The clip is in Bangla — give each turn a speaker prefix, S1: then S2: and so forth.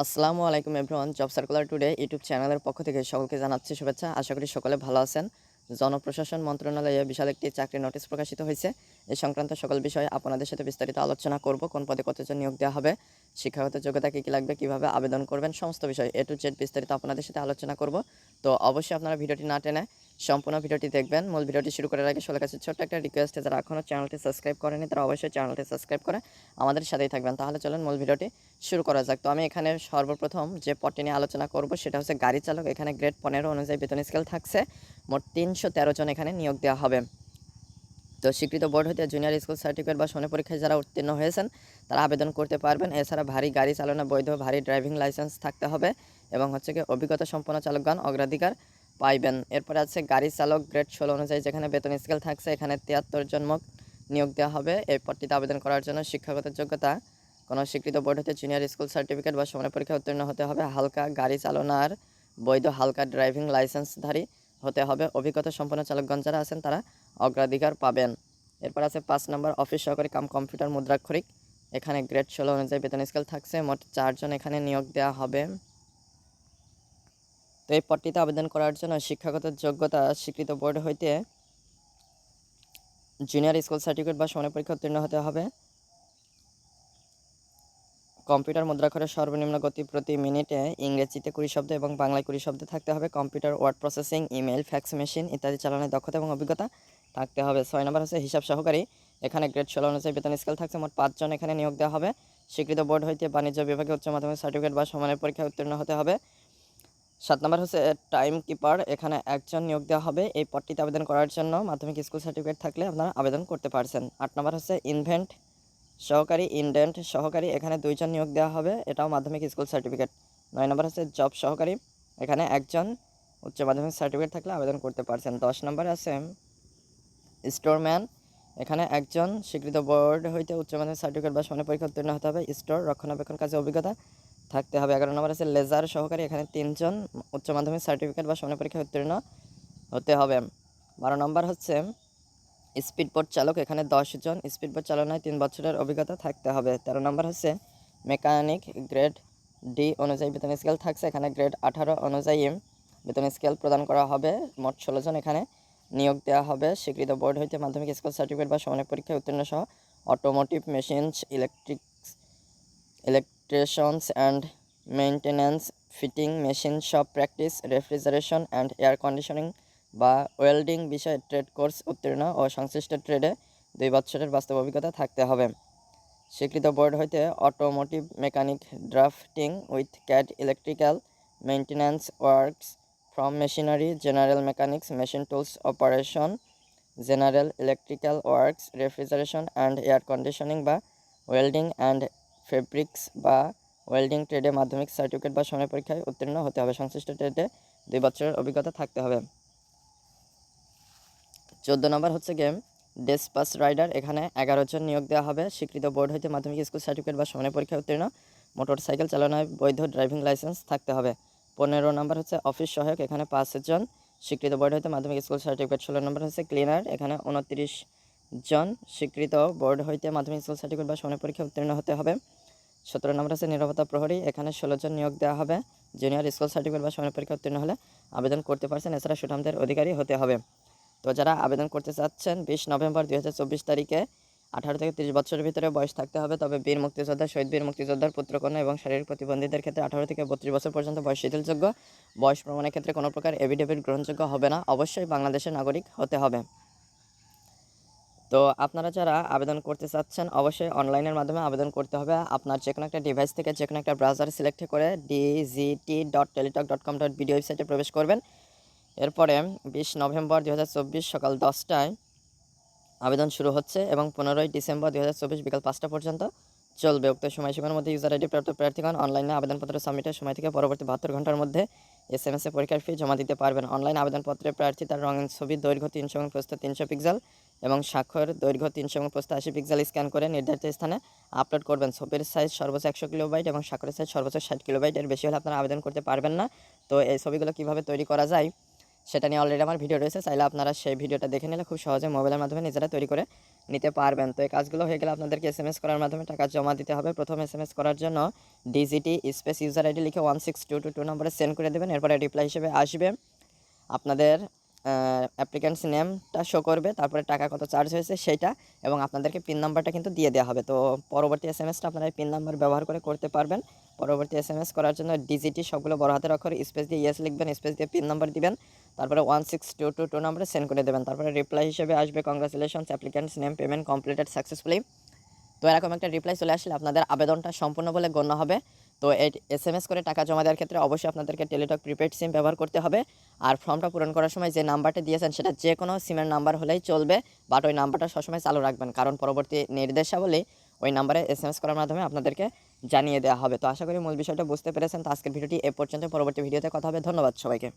S1: আসসালামু আলাইকুম everyone, job circular today YouTube চ্যানেলের পক্ষ থেকে সকলকে জানাচ্ছি শুভেচ্ছা। আশা করি সকলে ভালো আছেন। জনপ্রশাসন মন্ত্রণালয়ে বিশাল একটি চাকরি নোটিশ প্রকাশিত হয়েছে। এই সংক্রান্ত সকল বিষয়ে আপনাদের সাথে বিস্তারিত আলোচনা করব, কোন পদে কতজন নিয়োগ দেওয়া হবে, শিক্ষাগত যোগ্যতা কী কী লাগবে, কীভাবে আবেদন করবেন, সমস্ত বিষয় এ টু জেড বিস্তারিত আপনাদের সাথে আলোচনা করব। তো অবশ্যই আপনারা ভিডিওটি না টেনে সম্পূর্ণ ভিডিওটি দেখবেন। মূল ভিডিওটি শুরু করার আগে সবার কাছে ছোট্ট একটা রিকোয়েস্ট যারা এখনও চ্যানেলটি সাবস্ক্রাইব করেনি তারা অবশ্যই চ্যানেলটি সাবস্ক্রাইব করে আমাদের সাথেই থাকবেন। তাহলে চলুন মূল ভিডিওটি শুরু করা যাক। তো আমি এখানে সর্বপ্রথম যে পদটি নিয়ে আলোচনা করব, সেটা হচ্ছে গাড়ি চালক। এখানে গ্রেড পনেরো অনুযায়ী বেতন স্কেল থাকছে। মোট তিনশো তেরো জন এখানে নিয়োগ দেওয়া হবে। তো স্বীকৃত বোর্ড হতে জুনিয়র স্কুল সার্টিফিকেট বা শনি পরীক্ষায় যারা উত্তীর্ণ হয়েছেন, তারা আবেদন করতে পারবেন। এছাড়া ভারী গাড়ি চালানো বৈধ, ভারী ড্রাইভিং লাইসেন্স থাকতে হবে। এবং হচ্ছে কি, অভিজ্ঞতা সম্পন্ন চালকগণ অগ্রাধিকার পাইবেন। এরপরে আছে গাড়ি চালক গ্রেড ষোলো অনুযায়ী যেখানে বেতন স্কেল থাকছে, এখানে তিয়াত্তর জন মোট নিয়োগ দেওয়া হবে। এই পদটিতে আবেদন করার জন্য শিক্ষাগত যোগ্যতা, কোনো স্বীকৃত বোর্ড হতে জুনিয়র স্কুল সার্টিফিকেট বা সমান পরীক্ষা উত্তীর্ণ হতে হবে, হালকা গাড়ি চালনার বৈধ হালকা ড্রাইভিং লাইসেন্সধারী হতে হবে। অভিজ্ঞতা সম্পন্ন চালকগণ যারা আছেন তারা অগ্রাধিকার পাবেন। এরপর আছে পাঁচ নম্বর, অফিস সহকারী কাম কম্পিউটার মুদ্রাক্ষরিক। এখানে গ্রেড ষোলো অনুযায়ী বেতন স্কেল থাকছে, মোট চারজন এখানে নিয়োগ দেওয়া হবে। এই পদটিতে আবেদন করার জন্য শিক্ষাগত যোগ্যতা স্বীকৃত বোর্ড হইতে জুনিয়র স্কুল সার্টিফিকেট বা সমান পরীক্ষা উত্তীর্ণ হতে হবে। কম্পিউটার মুদ্রাক্ষরের সর্বনিম্ন গতি প্রতি মিনিটে ইংরেজিতে কুড়ি শব্দ এবং বাংলায় কুড়ি শব্দ থাকতে হবে। Computer, word processing email fax machine ইত্যাদি চালানোর দক্ষতা এবং অভিজ্ঞতা থাকতে হবে। ছয় নম্বর হচ্ছে হিসাব সহকারী। এখানে গ্রেড ষোলো অনুযায়ী বেতন স্কেল থাকছে। মোট পাঁচজন এখানে নিয়োগ দেওয়া হবে। স্বীকৃত বোর্ড হইতে বাণিজ্য বিভাগে উচ্চ মাধ্যমিক সার্টিফিকেট বা সমানের পরীক্ষায় উত্তীর্ণ হতে হবে। সাত নম্বর হচ্ছে টাইম কিপার এখানে একজন নিয়োগ দেওয়া হবে। এই পদটিতে আবেদন করার জন্য মাধ্যমিক স্কুল সার্টিফিকেট থাকলে আপনারা আবেদন করতে পারছেন। আট নম্বর হচ্ছে ইনভেন্ট সহকারী ইনডেন্ট সহকারী, এখানে দুইজন নিয়োগ দেওয়া হবে। এটাও মাধ্যমিক স্কুল সার্টিফিকেট নয় নম্বর হচ্ছে জব সহকারী, এখানে একজন উচ্চ মাধ্যমিক সার্টিফিকেট থাকলে আবেদন করতে পারছেন। দশ নম্বর আছে স্টোরম্যান এখানে একজন স্বীকৃত বোর্ড হইতে উচ্চ মাধ্যমিক সার্টিফিকেট বা সমানের পরীক্ষা উত্তীর্ণ হতে হবে। স্টোর রক্ষণাবেক্ষণ কাজে অভিজ্ঞতা থাকতে হবে। এগারো নম্বর আছে, লেজার সহকারী এখানে তিনজন উচ্চ মাধ্যমিক সার্টিফিকেট বা সমানের পরীক্ষা উত্তীর্ণ হতে হবে। বারো নম্বর হচ্ছে, স্পিডবোট চালক, এখানে জন স্পিডবোট চালনায় তিন বছরের অভিজ্ঞতা থাকতে হবে। তেরো নম্বর হচ্ছে, মেকানিক গ্রেড ডি অনুযায়ী বেতন স্কেল থাকছে। এখানে গ্রেড আঠারো অনুযায়ী বেতন স্কেল প্রদান করা হবে। মোট ষোলো জন এখানে নিয়োগ দেওয়া হবে। স্বীকৃত বোর্ড হইতে মাধ্যমিক স্কুল সার্টিফিকেট বা সমানের পরীক্ষায় উত্তীর্ণ সহ automotive machines electrics electricians and maintenance fitting machine shop practice refrigeration and air conditioning বা ওয়েল্ডিং বিষয়ে ট্রেড কোর্স উত্তীর্ণ ও সংশ্লিষ্ট ট্রেডে দুই বছরের বাস্তব অভিজ্ঞতা থাকতে হবে। স্বীকৃত বোর্ড হইতে automotive mechanic drafting with CAD electrical maintenance works from machinery general mechanics machine tools operation general electrical works refrigeration and air conditioning বা ওয়েল্ডিং অ্যান্ড ফেব্রিক্স বা ওয়েল্ডিং ট্রেডে মাধ্যমিক সার্টিফিকেট বা সময় পরীক্ষায় উত্তীর্ণ হতে হবে। সংশ্লিষ্ট ট্রেডে দুই বছরের অভিজ্ঞতা থাকতে হবে। চোদ্দ নম্বর হচ্ছে গেম ডেসপাস রাইডার এখানে এগারো জন নিয়োগ দেওয়া হবে। স্বীকৃত বোর্ড হইতে মাধ্যমিক স্কুল সার্টিফিকেট বা সমানের পরীক্ষায় উত্তীর্ণ। মোটর সাইকেল চালানোয় বৈধ ড্রাইভিং লাইসেন্স থাকতে হবে। পনেরো নম্বর হচ্ছে অফিস সহায়ক, এখানে পাঁচজন স্বীকৃত বোর্ড হইতে মাধ্যমিক স্কুল সার্টিফিকেট ষোলো নম্বর হচ্ছে ক্লিনার এখানে উনত্রিশ জন স্বীকৃত বোর্ড হইতে মাধ্যমিক স্কুল সার্টিফিকেট বা সমানের পরীক্ষা উত্তীর্ণ হতে হবে। সতেরো নম্বর হচ্ছে নিরাপত্তা প্রহরী, এখানে ষোলো জন নিয়োগ দেওয়া হবে। জুনিয়র স্কুল সার্টিফিকেট বা সমানের পরীক্ষা উত্তীর্ণ হলে আবেদন করতে পারছেন, এছাড়া সুঠামদের অধিকারী হতে হবে। তো যারা আবেদন করতে চাচ্ছেন, বিশ নভেম্বর দুই হাজার চব্বিশ তারিখে আঠারো থেকে তিরিশ বছরের ভিতরে বয়স থাকতে হবে, তবে বীর মুক্তিযোদ্ধা, শহীদ বীর মুক্তিযোদ্ধার পুত্রকন্যা এবং শারীরিক প্রতিবন্ধীদের ক্ষেত্রে আঠারো থেকে বত্রিশ বছর পর্যন্ত বয়স শিথিলযোগ্য। বয়স প্রমাণের ক্ষেত্রে কোনো প্রকার এভিডেভিট গ্রহণযোগ্য হবে না। অবশ্যই বাংলাদেশের নাগরিক হতে হবে। তো আপনারা যারা আবেদন করতে চাচ্ছেন, অবশ্যই অনলাইনের মাধ্যমে আবেদন করতে হবে। আপনার যে কোনো একটা ডিভাইস থেকে যে কোনো একটা ব্রাউজার সিলেক্ট করে DGT dot Teletalk dot com dot video ওয়েবসাইটে প্রবেশ করবেন। এরপরে বিশ নভেম্বর দু হাজার চব্বিশ সকাল দশটায় আবেদন শুরু হচ্ছে এবং পনেরোই ডিসেম্বর দুহাজার চব্বিশ বিকাল পাঁচটা পর্যন্ত চলবে। উক্ত সময়সীমার মধ্যে ইউজার আইডি প্রাপ্ত প্রার্থীগণ অনলাইনে আবেদনপত্র সাবমিটের সময় থেকে পরবর্তী বাহাত্তর ঘণ্টার মধ্যে এস এম এস পরীক্ষার ফি জমা দিতে পারবেন। অনলাইন আবেদনপত্রে প্রার্থী তার রঙিন ছবি, দৈর্ঘ্য তিনশো এবং প্রস্থ তিনশো পিক্সেল এবং স্বাক্ষর দৈর্ঘ্য তিনশো এবং প্রস্থ আশি পিক্সেল স্ক্যান করে নির্ধারিত স্থানে আপলোড করবেন। ছবির সাইজ সর্বোচ্চ একশো কিলোবাইট এবং স্বাক্ষরের সাইজ সর্বোচ্চ ষাট কিলোবাইট। এর বেশি হলে আপনারা আবেদন করতে পারবেন না। তো এই ছবিগুলো কীভাবে তৈরি করা যায় সেটা নিয়ে অলরেডি আমার ভিডিও রয়েছে। চাইলে আপনারা সেই ভিডিওটা দেখে নিলে খুব সহজে মোবাইলের মাধ্যমে নিজেরা তৈরি করে নিতে পারবেন। তো এই কাজগুলো হয়ে গেলে আপনাদেরকে এস এম এস করার মাধ্যমে টাকা জমা দিতে হবে। প্রথম এস এম এস করার জন্য ডিজিটি স্পেস ইউজার আইডি লিখে one six two two two নম্বরে সেন্ড করে দেবেন। এরপরে রিপ্লাই হিসেবে আসবে। আপনাদের অ্যাপ্লিক্যান্টস নেমটা শো করবে, তারপরে টাকা কত চার্জ হয়েছে সেইটা এবং আপনাদেরকে পিন নাম্বারটা কিন্তু দিয়ে দেওয়া হবে। তো পরবর্তী এস এম এসটা আপনারা পিন নাম্বার ব্যবহার করে করতে পারবেন। পরবর্তী এস এম এস করার জন্য ডিজিটি সবগুলো বড় হাতের অক্ষর স্পেস দিয়ে ইয়েস লিখবেন স্পেস দিয়ে পিন নাম্বার দিবেন, তারপরে one six two two two নাম্বারে সেন্ড করে দেবেন। তারপরে রিপ্লাই হিসেবে আসবে congratulations applicant's name payment completed successfully তো এরকম একটা রিপ্লাই চলে আসলে আপনাদের আবেদনটা সম্পূর্ণ বলে গণ্য হবে। তো এস এম এস করে টাকা জমা দেওয়ার ক্ষেত্রে অবশ্যই আপনাদেরকে টেলিটক প্রিপেড সিম ব্যবহার করতে হবে। আর ফর্মটা পূরণ করার সময় যে নাম্বারটা দিয়েছেন সেটা যে কোনো সিমের নাম্বার হলেই চলবে বাট ওই নাম্বারটা সবসময় চালু রাখবেন, কারণ পরবর্তী নির্দেশাবলী ওই নাম্বারে এস এম এস করার মাধ্যমে আপনাদেরকে জানিয়ে দেওয়া হবে। তো আশা করি মূল বিষয়টা বুঝতে পেরেছেন। তো আজকের ভিডিওটি এ পর্যন্ত, পরবর্তী ভিডিওতে কথা হবে। ধন্যবাদ সবাইকে।